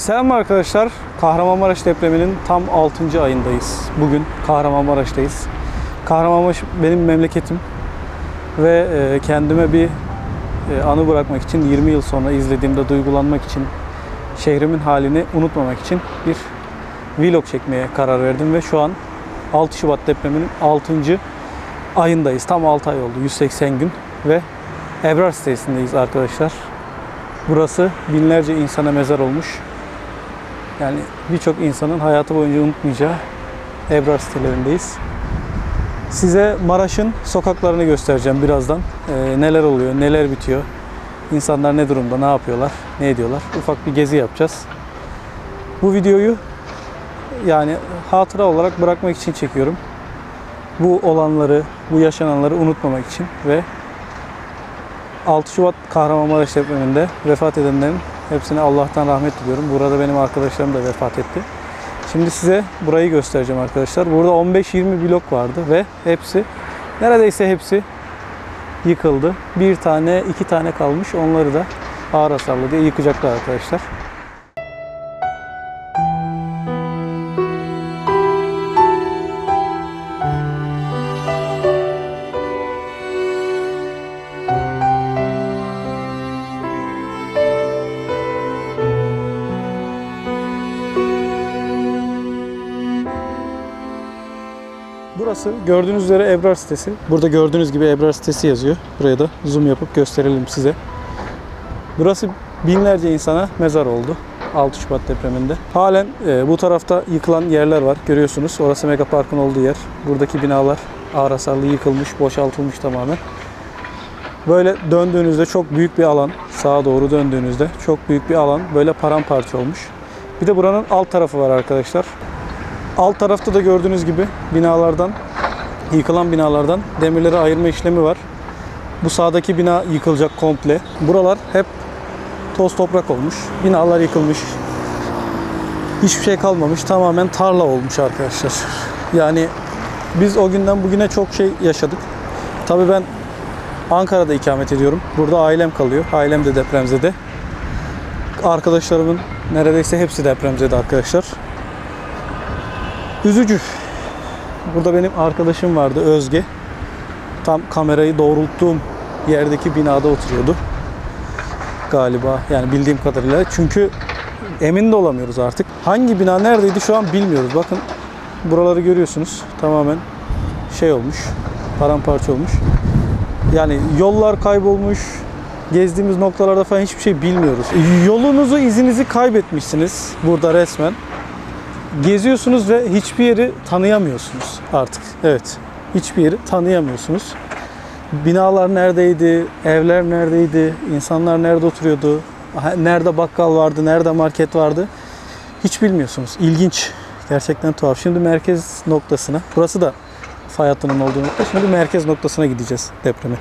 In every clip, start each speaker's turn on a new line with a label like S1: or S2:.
S1: Selam arkadaşlar. Kahramanmaraş depreminin tam 6. ayındayız. Bugün Kahramanmaraş'tayız. Kahramanmaraş benim memleketim. Ve e, kendime bir e, anı bırakmak için 20 yıl sonra izlediğimde duygulanmak için şehrimin halini unutmamak için bir vlog çekmeye karar verdim ve şu an 6 Şubat depreminin 6. ayındayız. Tam 6 ay oldu. 180 gün ve Ebrar sitesindeyiz arkadaşlar. Burası binlerce insana mezar olmuş. Yani birçok insanın hayatı boyunca unutmayacağı Ebrar sitelerindeyiz. Size Maraş'ın sokaklarını göstereceğim birazdan. Ee, neler oluyor, neler bitiyor. İnsanlar ne durumda, ne yapıyorlar, ne ediyorlar. Ufak bir gezi yapacağız. Bu videoyu yani hatıra olarak bırakmak için çekiyorum. Bu olanları, bu yaşananları unutmamak için ve 6 Şubat Kahramanmaraş depreminde vefat edenlerin hepsine Allah'tan rahmet diliyorum. Burada benim arkadaşlarım da vefat etti. Şimdi size burayı göstereceğim arkadaşlar. Burada 15-20 blok vardı ve hepsi neredeyse hepsi yıkıldı. Bir tane, iki tane kalmış. Onları da ağır hasarlı diye yıkacaklar arkadaşlar. Burası gördüğünüz üzere Ebrar sitesi. Burada gördüğünüz gibi Ebrar sitesi yazıyor. Buraya da zoom yapıp gösterelim size. Burası binlerce insana mezar oldu. 6 Şubat depreminde. Halen e, bu tarafta yıkılan yerler var. Görüyorsunuz. Orası Mega Park'ın olduğu yer. Buradaki binalar ağır hasarlı yıkılmış, boşaltılmış tamamen. Böyle döndüğünüzde çok büyük bir alan, sağa doğru döndüğünüzde çok büyük bir alan böyle paramparça olmuş. Bir de buranın alt tarafı var arkadaşlar. Alt tarafta da gördüğünüz gibi binalardan, yıkılan binalardan demirleri ayırma işlemi var. Bu sağdaki bina yıkılacak komple. Buralar hep toz toprak olmuş. Binalar yıkılmış. Hiçbir şey kalmamış. Tamamen tarla olmuş arkadaşlar. Yani biz o günden bugüne çok şey yaşadık. Tabii ben Ankara'da ikamet ediyorum. Burada ailem kalıyor. Ailem de depremzede. Arkadaşlarımın neredeyse hepsi depremzede arkadaşlar. Üzücü. Burada benim arkadaşım vardı Özge. Tam kamerayı doğrulttuğum yerdeki binada oturuyordu. Galiba yani bildiğim kadarıyla. Çünkü emin de olamıyoruz artık. Hangi bina neredeydi şu an bilmiyoruz. Bakın buraları görüyorsunuz. Tamamen şey olmuş. Paramparça olmuş. Yani yollar kaybolmuş. Gezdiğimiz noktalarda falan hiçbir şey bilmiyoruz. Yolunuzu, izinizi kaybetmişsiniz burada resmen geziyorsunuz ve hiçbir yeri tanıyamıyorsunuz artık. Evet. Hiçbir yeri tanıyamıyorsunuz. Binalar neredeydi? Evler neredeydi? insanlar nerede oturuyordu? Nerede bakkal vardı? Nerede market vardı? Hiç bilmiyorsunuz. İlginç. Gerçekten tuhaf. Şimdi merkez noktasına. Burası da fay olduğu nokta. Şimdi merkez noktasına gideceğiz depreme.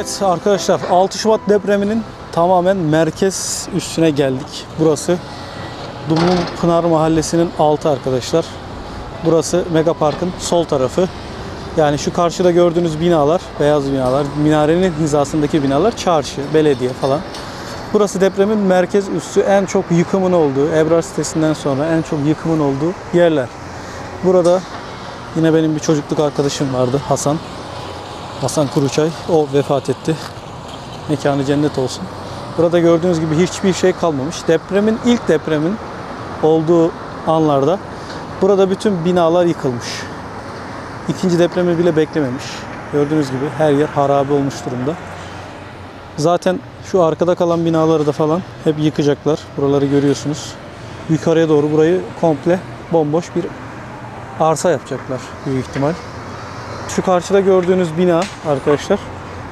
S1: Evet arkadaşlar 6 Şubat depreminin tamamen merkez üstüne geldik. Burası Dumlum Pınar Mahallesi'nin altı arkadaşlar. Burası Mega Park'ın sol tarafı. Yani şu karşıda gördüğünüz binalar, beyaz binalar, minarenin hizasındaki binalar çarşı, belediye falan. Burası depremin merkez üssü en çok yıkımın olduğu, Ebrar sitesinden sonra en çok yıkımın olduğu yerler. Burada yine benim bir çocukluk arkadaşım vardı Hasan. Hasan Kuruçay. O vefat etti. Mekanı cennet olsun. Burada gördüğünüz gibi hiçbir şey kalmamış. Depremin ilk depremin olduğu anlarda burada bütün binalar yıkılmış. İkinci depremi bile beklememiş. Gördüğünüz gibi her yer harabe olmuş durumda. Zaten şu arkada kalan binaları da falan hep yıkacaklar. Buraları görüyorsunuz. Yukarıya doğru burayı komple bomboş bir arsa yapacaklar büyük ihtimal. Şu karşıda gördüğünüz bina arkadaşlar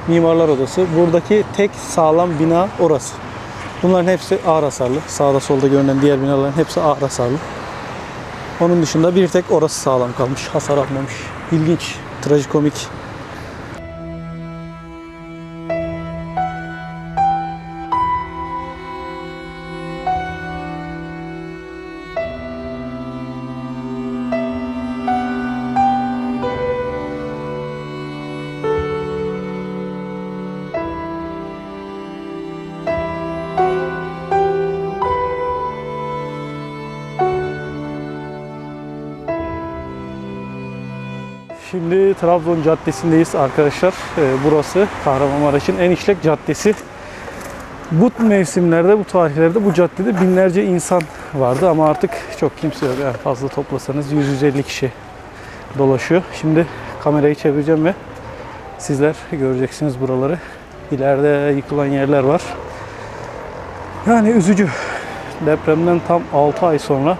S1: Mimarlar Odası. Buradaki tek sağlam bina orası. Bunların hepsi ağır hasarlı. Sağda solda görünen diğer binaların hepsi ağır hasarlı. Onun dışında bir tek orası sağlam kalmış. Hasar almamış. İlginç, trajikomik. Şimdi Trabzon Caddesi'ndeyiz arkadaşlar. Ee, Burası Kahramanmaraş'ın en işlek caddesi. Bu mevsimlerde, bu tarihlerde bu caddede binlerce insan vardı ama artık çok kimse yok. Yani fazla toplasanız 100-150 kişi dolaşıyor. Şimdi kamerayı çevireceğim ve sizler göreceksiniz buraları. İleride yıkılan yerler var. Yani üzücü. Depremden tam 6 ay sonra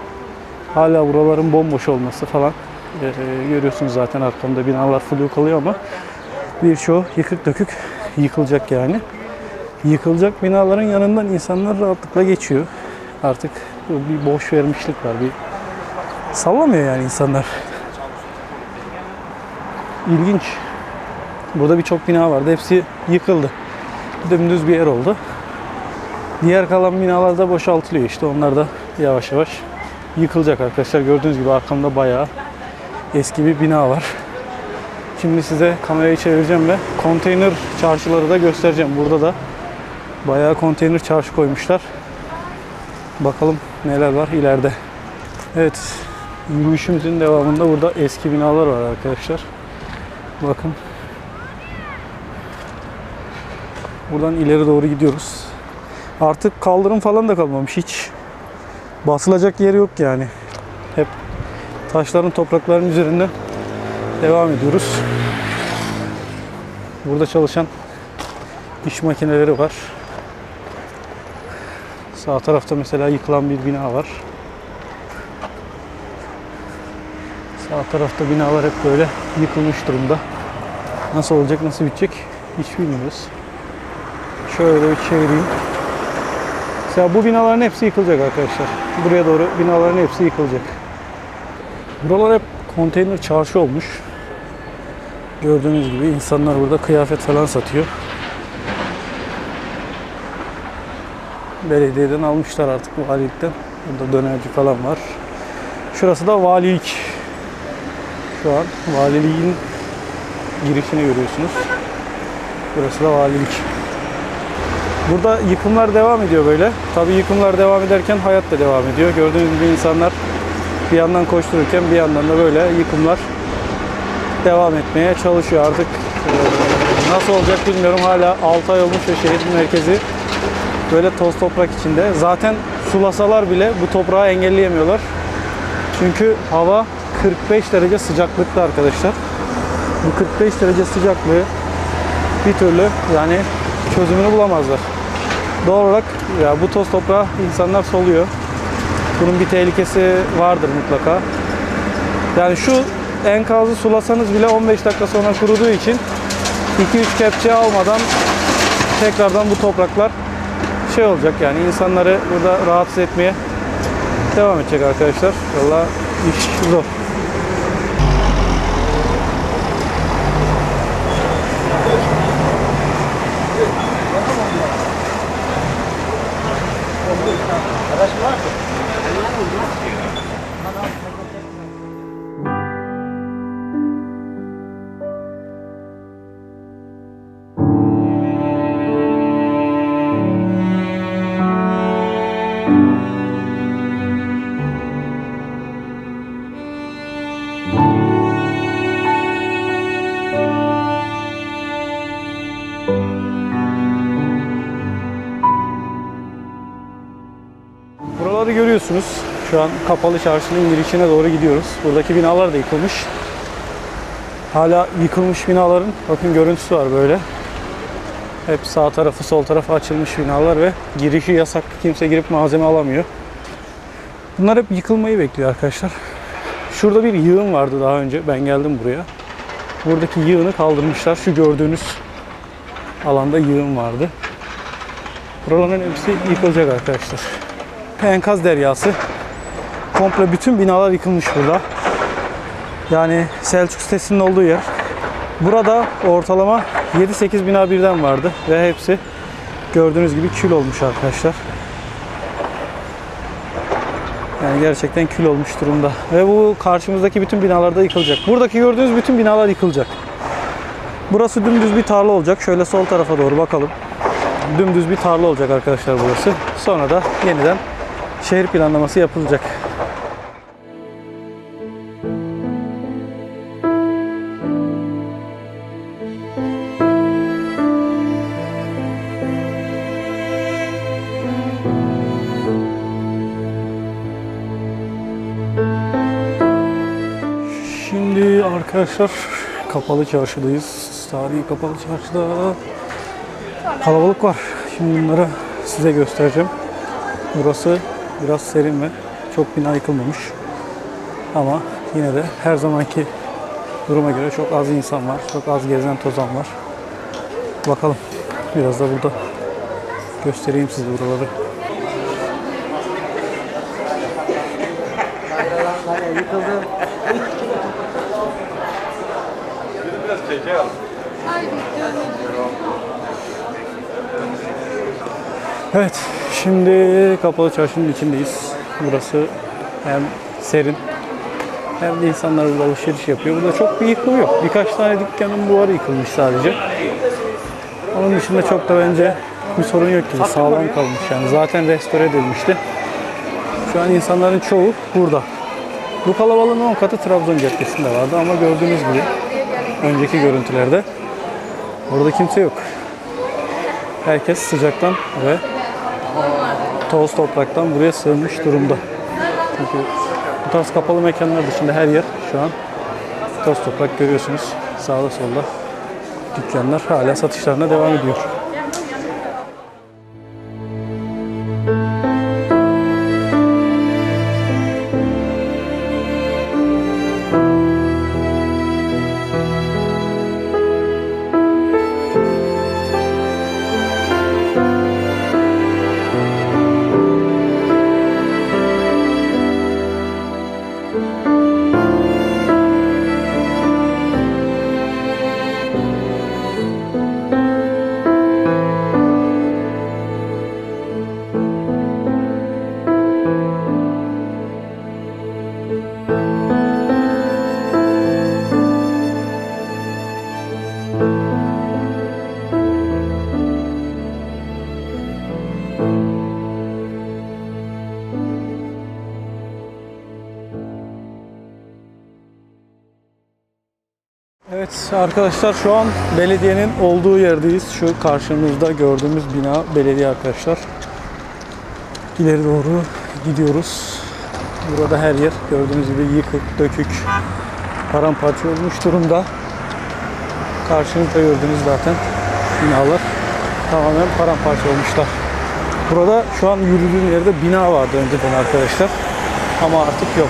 S1: hala buraların bomboş olması falan ee, görüyorsunuz zaten arkamda binalar full kalıyor ama birçoğu yıkık dökük yıkılacak yani. Yıkılacak binaların yanından insanlar rahatlıkla geçiyor. Artık bir boş vermişlik var. Bir sallamıyor yani insanlar. İlginç. Burada birçok bina vardı. Hepsi yıkıldı. Dümdüz bir yer oldu. Diğer kalan binalar da boşaltılıyor işte. Onlar da yavaş yavaş yıkılacak arkadaşlar. Gördüğünüz gibi arkamda bayağı eski bir bina var. Şimdi size kamerayı çevireceğim ve konteyner çarşıları da göstereceğim. Burada da bayağı konteyner çarşı koymuşlar. Bakalım neler var ileride. Evet, yürüyüşümüzün devamında burada eski binalar var arkadaşlar. Bakın. Buradan ileri doğru gidiyoruz. Artık kaldırım falan da kalmamış hiç. Basılacak yeri yok yani. Hep taşların, toprakların üzerinde devam ediyoruz. Burada çalışan iş makineleri var. Sağ tarafta mesela yıkılan bir bina var. Sağ tarafta binalar hep böyle yıkılmış durumda. Nasıl olacak, nasıl bitecek hiç bilmiyoruz. Şöyle bir çevireyim. Mesela bu binaların hepsi yıkılacak arkadaşlar. Buraya doğru binaların hepsi yıkılacak. Buralar hep konteyner çarşı olmuş. Gördüğünüz gibi insanlar burada kıyafet falan satıyor. Belediyeden almışlar artık valilikten. Burada dönerci falan var. Şurası da valilik. Şu an valiliğin girişini görüyorsunuz. Burası da valilik. Burada yıkımlar devam ediyor böyle. Tabii yıkımlar devam ederken hayat da devam ediyor. Gördüğünüz gibi insanlar bir yandan koştururken bir yandan da böyle yıkımlar devam etmeye çalışıyor. Artık e, nasıl olacak bilmiyorum. Hala 6 ay olmuş ve şehrin merkezi böyle toz toprak içinde. Zaten sulasalar bile bu toprağı engelleyemiyorlar. Çünkü hava 45 derece sıcaklıkta arkadaşlar. Bu 45 derece sıcaklığı bir türlü yani çözümünü bulamazlar. Doğal olarak ya bu toz toprağı insanlar soluyor. Bunun bir tehlikesi vardır mutlaka. Yani şu enkazı sulasanız bile 15 dakika sonra kuruduğu için 2-3 kepçe almadan tekrardan bu topraklar şey olacak yani insanları burada rahatsız etmeye devam edecek arkadaşlar. Valla iş zor. Görüyorsunuz. Şu an kapalı çarşının girişine doğru gidiyoruz. Buradaki binalar da yıkılmış. Hala yıkılmış binaların bakın görüntüsü var böyle. Hep sağ tarafı sol tarafı açılmış binalar ve girişi yasak. Kimse girip malzeme alamıyor. Bunlar hep yıkılmayı bekliyor arkadaşlar. Şurada bir yığın vardı daha önce. Ben geldim buraya. Buradaki yığını kaldırmışlar. Şu gördüğünüz alanda yığın vardı. Buraların hepsi yıkılacak arkadaşlar enkaz deryası. Komple bütün binalar yıkılmış burada. Yani Selçuk sitesinin olduğu yer. Burada ortalama 7-8 bina birden vardı ve hepsi gördüğünüz gibi kül olmuş arkadaşlar. Yani gerçekten kül olmuş durumda. Ve bu karşımızdaki bütün binalar da yıkılacak. Buradaki gördüğünüz bütün binalar yıkılacak. Burası dümdüz bir tarla olacak. Şöyle sol tarafa doğru bakalım. Dümdüz bir tarla olacak arkadaşlar burası. Sonra da yeniden şehir planlaması yapılacak. Şimdi arkadaşlar kapalı çarşıdayız. Tarihi kapalı çarşıda kalabalık var. Şimdi bunları size göstereceğim. Burası biraz serin ve çok bina yıkılmamış. Ama yine de her zamanki duruma göre çok az insan var. Çok az gezen tozan var. Bakalım. Biraz da burada göstereyim size buraları. Evet, şimdi kapalı çarşının içindeyiz. Burası hem serin hem de insanlar burada alışveriş yapıyor. Burada çok bir yıkım yok. Birkaç tane dükkanın duvarı yıkılmış sadece. Onun dışında çok da bence bir sorun yok gibi. Sağlam kalmış yani. Zaten restore edilmişti. Şu an insanların çoğu burada. Bu kalabalığın 10 katı Trabzon Caddesi'nde vardı ama gördüğünüz gibi önceki görüntülerde orada kimse yok. Herkes sıcaktan ve toz topraktan buraya sığınmış durumda. Çünkü bu tarz kapalı mekanlar dışında her yer şu an toz toprak görüyorsunuz. Sağda solda dükkanlar hala satışlarına devam ediyor. Evet arkadaşlar şu an belediyenin olduğu yerdeyiz. Şu karşımızda gördüğümüz bina belediye arkadaşlar. İleri doğru gidiyoruz. Burada her yer gördüğünüz gibi yıkık, dökük, paramparça olmuş durumda. Karşınızda gördüğünüz zaten binalar tamamen paramparça olmuşlar. Burada şu an yürüdüğüm yerde bina vardı önceden arkadaşlar. Ama artık yok.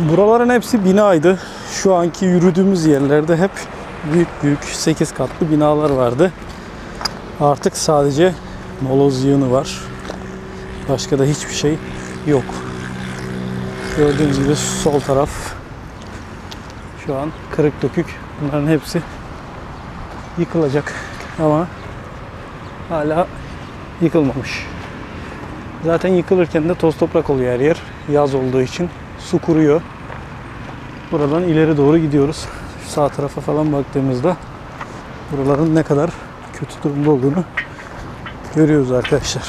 S1: Buraların hepsi binaydı. Şu anki yürüdüğümüz yerlerde hep büyük büyük 8 katlı binalar vardı. Artık sadece moloz yığını var. Başka da hiçbir şey yok. Gördüğünüz gibi sol taraf şu an kırık dökük. Bunların hepsi yıkılacak ama hala yıkılmamış. Zaten yıkılırken de toz toprak oluyor her yer. Yaz olduğu için su kuruyor. Buradan ileri doğru gidiyoruz. Şu sağ tarafa falan baktığımızda buraların ne kadar kötü durumda olduğunu görüyoruz arkadaşlar.